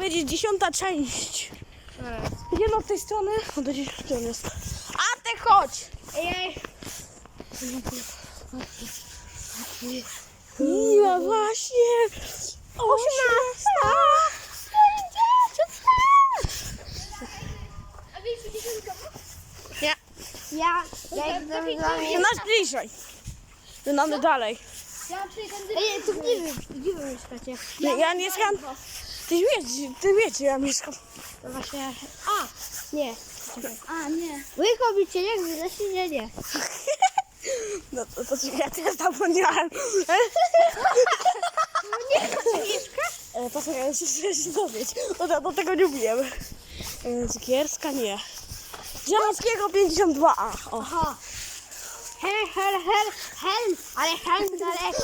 Będzie dziesiąta część. Idziemy od tej strony, od tej strony jest. A ty chodź! Ej, Miła właśnie! Osiemnasta! A Nie, Ja, ja jestem dla mnie. nas bliżej. Dalej. Ja przyjdę. Ej, to gdzie wy, gdzie wy mieszkacie? Nie, ja nie mieszkam. Ty wiesz, ty wiecie, ja mieszkam. To właśnie. A, nie. A, nie. Wy chobicie jak wy się nie. No to, to ja też zapomniałem. Nie, to mieszka? E, Poczekaj, ja się chcę się dowiedzieć. No to, do tego nie wiem. E, Cukierska nie. Ziemowskiego 52A. O. Aha. Hel, hel, hel, hel, ale hel daleko.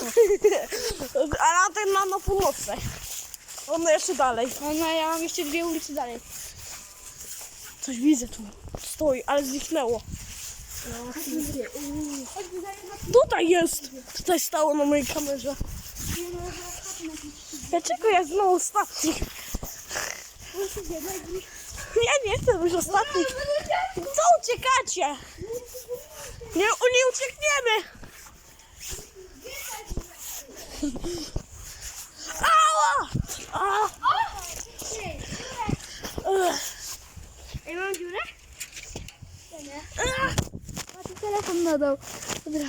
A na ten mam na północnej. On jeszcze dalej. No, no, ja mam jeszcze dwie ulice dalej. Coś widzę tu. Stoi, ale zniknęło. Tutaj jest. Tutaj stało na mojej kamerze. Dlaczego ja znowu ostatni? Ja nie chcę być ostatni. Co uciekacie? Nie, nie uciekniemy. Ej, mam dziurę? Mati telefon nadał. Dobra.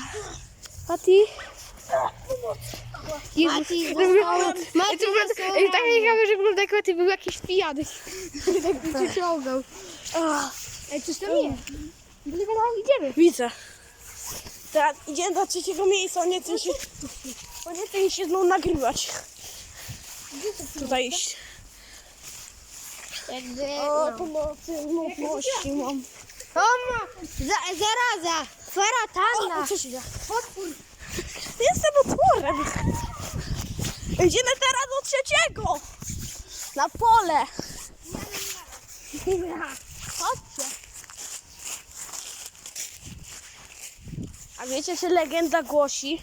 Mati. Mati, Mati, Ej, tak ciekawe, że wygląda jak ty był jakiś pijany. tak by cię ciągał. Ej, coś tam jest. Tylko tam idziemy. Widzę. Teraz idziemy do trzeciego miejsca, nie chcę się, nie chcę się znowu nagrywać. Tutaj iść. Jakby... O, pomocy, nudności mam. O, ma, za, zaraza, O, kwarantanna. co się dzieje? Potwór. Jestem otworem. Idziemy teraz do trzeciego. Na pole. Chodźcie. A wiecie, że legenda głosi,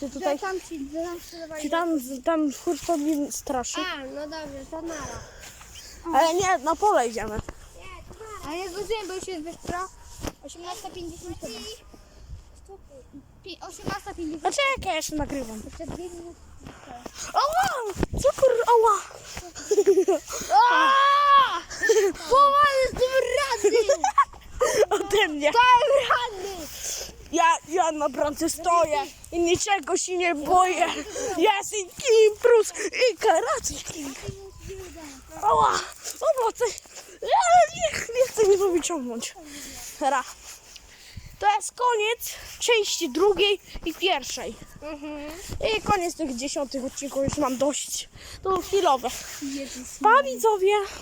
że tutaj, tam ci, tam ci dawali. że tam, tam hurtownik straszy. A, no dobrze, to nara. Ale nie, na pole idziemy. A ja godziłem, bo już jest wyspra. 18.57. Pi- 18.50. Poczekaj, jeszcze nagrywam. Jeszcze dwie minuty. Ała! Co kur... Ała! Ja, na bramce stoję i niczego się nie boję. Jest i Kim Prus i Karate King. Ała! Owoce! Ja nie, nie chcę mnie to wyciągnąć. Teraz. To jest koniec części drugiej i pierwszej. I koniec tych dziesiątych odcinków, już mam dość. To chwilowe. Pa widzowie!